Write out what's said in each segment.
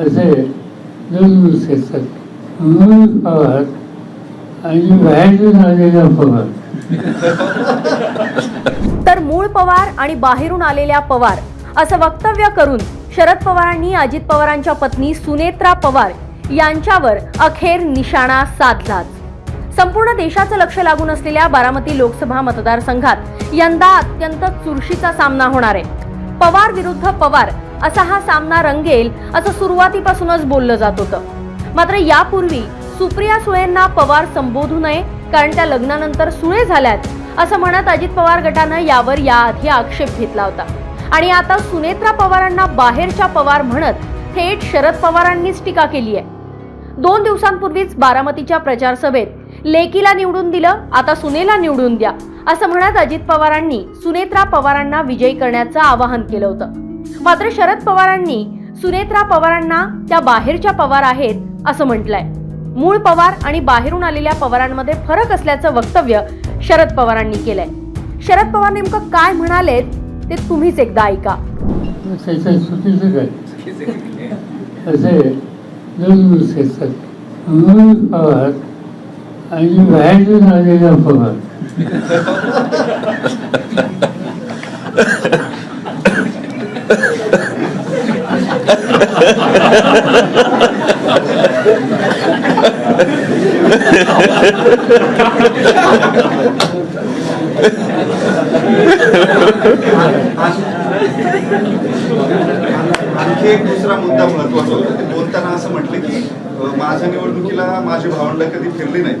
असे दोन असतात म्हणून पवार आणि बाहेरून आलेला पवार. तर मूळ पवार आणि बाहेरून आलेल्या पवार असं वक्तव्य करून शरद पवारांनी अजित पवारांच्या पत्नी सुनेत्रा पवार यांच्यावर अखेर निशाणा साधलाच. संपूर्ण देशाचं लक्ष लागून असलेल्या बारामती लोकसभा मतदारसंघात यंदा अत्यंत चुरशीचा सामना होणार आहे. पवार विरुद्ध पवार असा हा सामना रंगेल असं सुरुवातीपासूनच बोललं जात होतं. मात्र यापूर्वी सुप्रिया सुळेंना पवार संबोधू नये कारण त्या लग्नानंतर सुळे झाल्यात असं म्हणत अजित पवार गटानं यावर याआधी आक्षेप घेतला होता. आणि आता सुनेत्रा पवारांना बाहेरच्या पवार म्हणत थेट शरद पवारांनीच टीका केली आहे दोन दिवसांपूर्वीच बारामतीच्या प्रचार सभेत लेकीला निवडून दिलं आता सुनेला निवडून द्या असं म्हणत अजित पवारांनी सुनेत्रा पवारांना विजयी करण्याचं आवाहन केलं होतं. मात्र शरद पवारांनी सुनेत्रा पवारांना त्या बाहेरच्या पवार आहेत असं म्हटलंय. मूळ पवार आणि बाहेरून आलेल्या पवारांमध्ये फरक असल्याचं वक्तव्य शरद पवारांनी केलंय. शरद पवार नेमकं काय म्हणालेत ते तुम्हीच एकदा ऐका. पवार आणि बाहेरून आलेला पवार. आणखी एक दुसरा मुद्दा महत्त्वाचा होता. ते बोलताना असं म्हटले की माझ्या निवडणुकीला माझी भावंड कधी फिरली नाही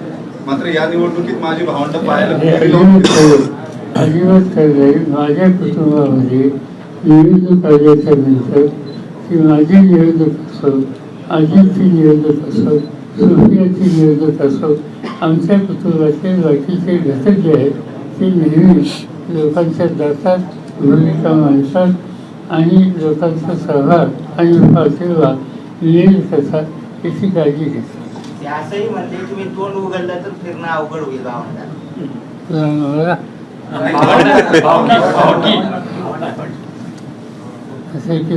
मात्र या निवडणुकीत माझी भावंड पाहायला अजिबात खरं नाही माझ्या कुटुंबामध्ये निवडणूक आल्याच्यानंतर ती माझी निवडणूक असो अजितची निवडणूक असो सोफियाची निवडणूक असो आमच्या कुटुंबाचे बाकीचे घटक जे आहेत ते नेहमी लोकांच्या दातात भूमिका मांडतात आणि लोकांचा सहभाग आणि पाठिंबा मिळेल कसा याची काळजी घेतात ते असंही म्हणले तुम्ही तोंड उघडलं तर फिरणं अवघड होईल मला असं की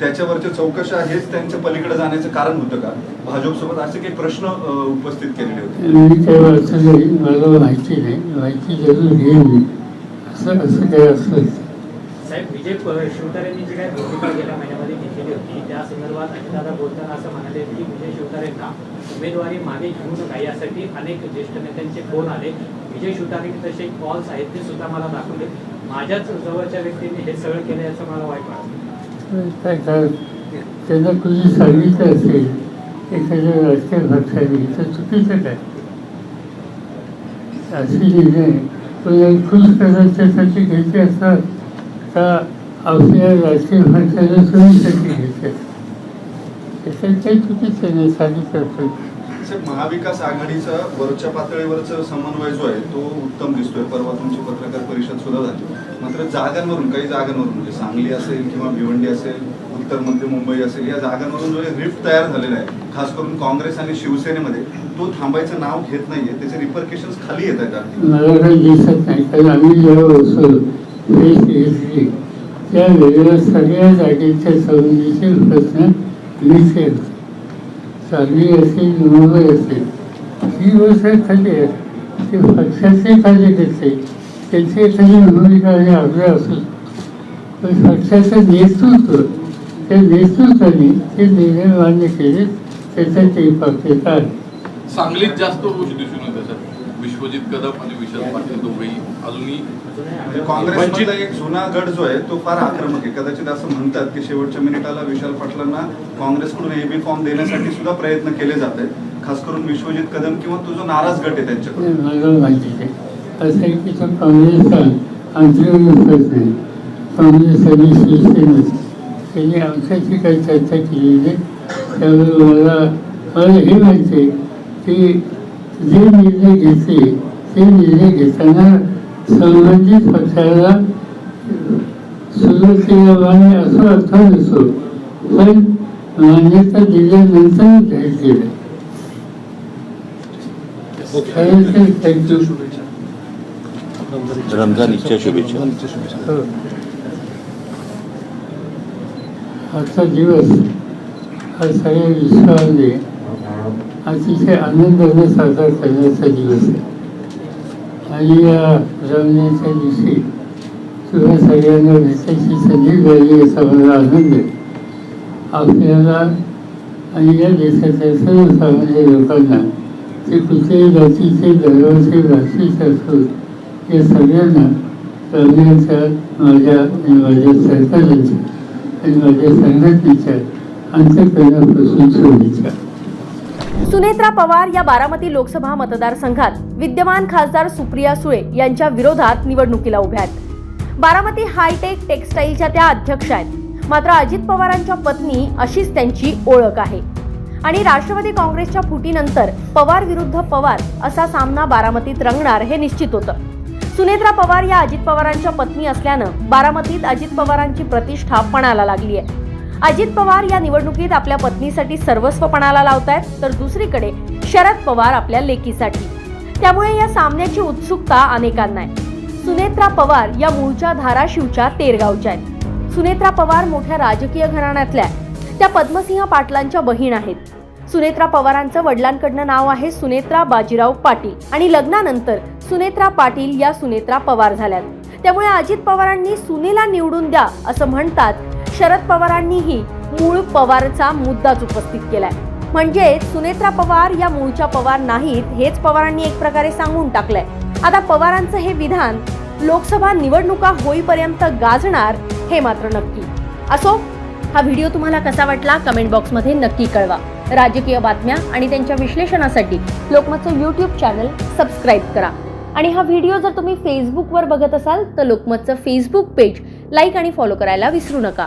त्याच्यावरच्या चौकशा हेच त्यांच्या पलीकडे जाण्याचं कारण होतं का? भाजपसोबत असे काही प्रश्न उपस्थित केलेले होते. मी काही वाचलं नाही मला माहिती नाही. माहिती जरूर घेईन असं असं काही असलं साहेब विजय प- शिवतारेंनी जी काही भूमिका गेल्या महिन्यामध्ये घेतलेली होती त्या संदर्भात अजितदादा बोलताना असं म्हणाले की विजय शिवतारेंना उमेदवारी मागे घेऊ नका. यासाठी अनेक ज्येष्ठ नेत्यांचे फोन आले. विजय शिवतारेंनी तसे कॉल्स आहेत ते सुद्धा मला दाखवले. माझ्याच जवळच्या व्यक्तींनी हे सगळं केलं याचं मला वाईट वाटतं. काय काय? त्यांना कुणी सांगितलं असेल एखाद्या राजकीय पक्षाने तर चुकीचं काय? असे निर्णय पण खुश करण्याच्यासाठी घ्यायचे असतात का आपल्या राजकीय पक्षाने सोयीसाठी घ्यायचे त्याच्यात काही चुकीचं नाही सांगितलं असेल. साहेब, महाविकास आघाडीचा वरच्या पातळीवरचा समन्वय जो आहे तो उत्तम दिसतोय. परवा तुमची पत्रकार परिषद सुद्धा झाली. मात्र जागांवरून काही जागांवरून म्हणजे सांगली असेल किंवा भिवंडी असेल उत्तर मध्य मुंबई असेल या जागांवरून जो रिफ्ट तयार झालेला आहे खास करून काँग्रेस आणि शिवसेनेमध्ये तो थांबायचं नाव घेत नाहीये. त्याचे रिपरकेशन खाली येत आहेत मला काही दिसत नाही. कारण आम्ही जेव्हा बसलो त्या सगळ्या जागेच्या संबंधीचे प्रश्न लिहिते सांगली असेल मुंबई असेल ही गोष्ट खाली आहे ते पक्षाचे खाली कार्यकर्ते त्यांची एखादी भूमिका आणि आग्रह असेल पण पक्षाचं नेतृत्व त्या नेतृत्वाने ते निर्णय मान्य केले त्याच्यात एक पक्षता आहे सांगलीत जास्त दोष दिसून येत विश्वजित कदम आणि विशाल पाटील दोघेही अजूनही म्हणजे काँग्रेसमधला एक जुना गट जो आहे तो फार आक्रमक आहे. कदाचित असं म्हणतात की शेवटच्या मिनिटाला विशाल पाटलांना काँग्रेसकडून एबी फॉर्म देण्यासाठी सुद्धा प्रयत्न केले जात आहेत. खास करून विश्वजित कदम किंवा तो जो नाराज गट आहे त्यांच्याकडून. नाही, मला माहिती आहे असं आहे की तो काँग्रेसचा आंतरिक नाही. काँग्रेस आणि शिवसेना. त्यांनी आमच्याशी काही चर्चा केली नाही. त्यामुळे मला मला हे माहिती आहे की जे निर्णय घेतले ते निर्णय घेताना संबंधित पक्षाला सुरुवातीला असं अर्थ नसतो. पण मान्यता दिल्यानंतर केलं थँक्यू रमजानच्या शुभेच्छा. हो. आजचा दिवस हा सगळ्या विश्वाने अतिशय आनंदाने साजरा करण्याचा दिवस आहे. आणि या रमण्याच्या दिवशी तुम्हा सगळ्यांना भेटायची संधी मिळाली असा मला आनंद आहे. आपल्याला आणि या देशाच्या सर्वसामान्य लोकांना ते कुठल्याही जातीचे धर्माचे भाषेचे असो या सगळ्यांना रमण्याच्या माझ्या आणि माझ्या सरकारांच्या आणि माझ्या संघटनेच्या अंतकरणापासून सोडीच्या सुनेत्रा पवार या बारामती लोकसभा मतदारसंघात विद्यमान खासदार सुप्रिया सुळे यांच्या विरोधात निवडणुकीला उभ्या आहेत. बारामती हायटेक टेक्सटाईलच्या त्या अध्यक्ष आहेत. मात्र अजित पवारांच्या पत्नी अशीच त्यांची ओळख आहे. आणि राष्ट्रवादी काँग्रेसच्या फुटीनंतर पवार विरुद्ध पवार असा सामना बारामतीत रंगणार हे निश्चित होतं. सुनेत्रा पवार या अजित पवारांच्या पत्नी असल्यानं बारामतीत अजित पवारांची प्रतिष्ठा पणाला लागली आहे. अजित पवार या निवडणुकीत आपल्या पत्नीसाठी सर्वस्व पणाला लावतायत तर दुसरीकडे शरद पवार आपल्या लेकीसाठी. त्यामुळे या सामन्याची उत्सुकता अनेकांना आहे. सुनेत्रा पवार या मूळच्या धाराशिवच्या तेरगावच्या आहेत. सुनेत्रा पवार मोठ्या राजकीय घराण्यातल्या त्या पद्मसिंह पाटलांच्या बहीण आहेत. सुनेत्रा पवारांचं वडिलांकडनं नाव आहे सुनेत्रा बाजीराव पाटील आणि लग्नानंतर सुनेत्रा पाटील या सुनेत्रा पवार झाल्यात. त्यामुळे अजित पवारांनी सुनेला निवडून द्या असं म्हणतात शरद पवारांनीही मूळ पवारचा मुद्दाच उपस्थित केलाय. म्हणजे सुनेत्रा पवार या मूळच्या पवार नाहीत हेच पवारांनी एक प्रकारे सांगून टाकलंय. आता पवारांचं हे विधान लोकसभा निवडणुका होईपर्यंत गाजणार हे मात्र नक्की. असो हा व्हिडिओ तुम्हाला कसा वाटला कमेंट बॉक्समध्ये नक्की कळवा. राजकीय बातम्या आणि त्यांच्या विश्लेषणासाठी लोकमतचं यूट्यूब चॅनल सबस्क्राईब करा. आणि हा व्हिडिओ जर तुम्ही फेसबुकवर बघत असाल तर लोकमतचं फेसबुक पेज लाईक आणि फॉलो करायला विसरू नका.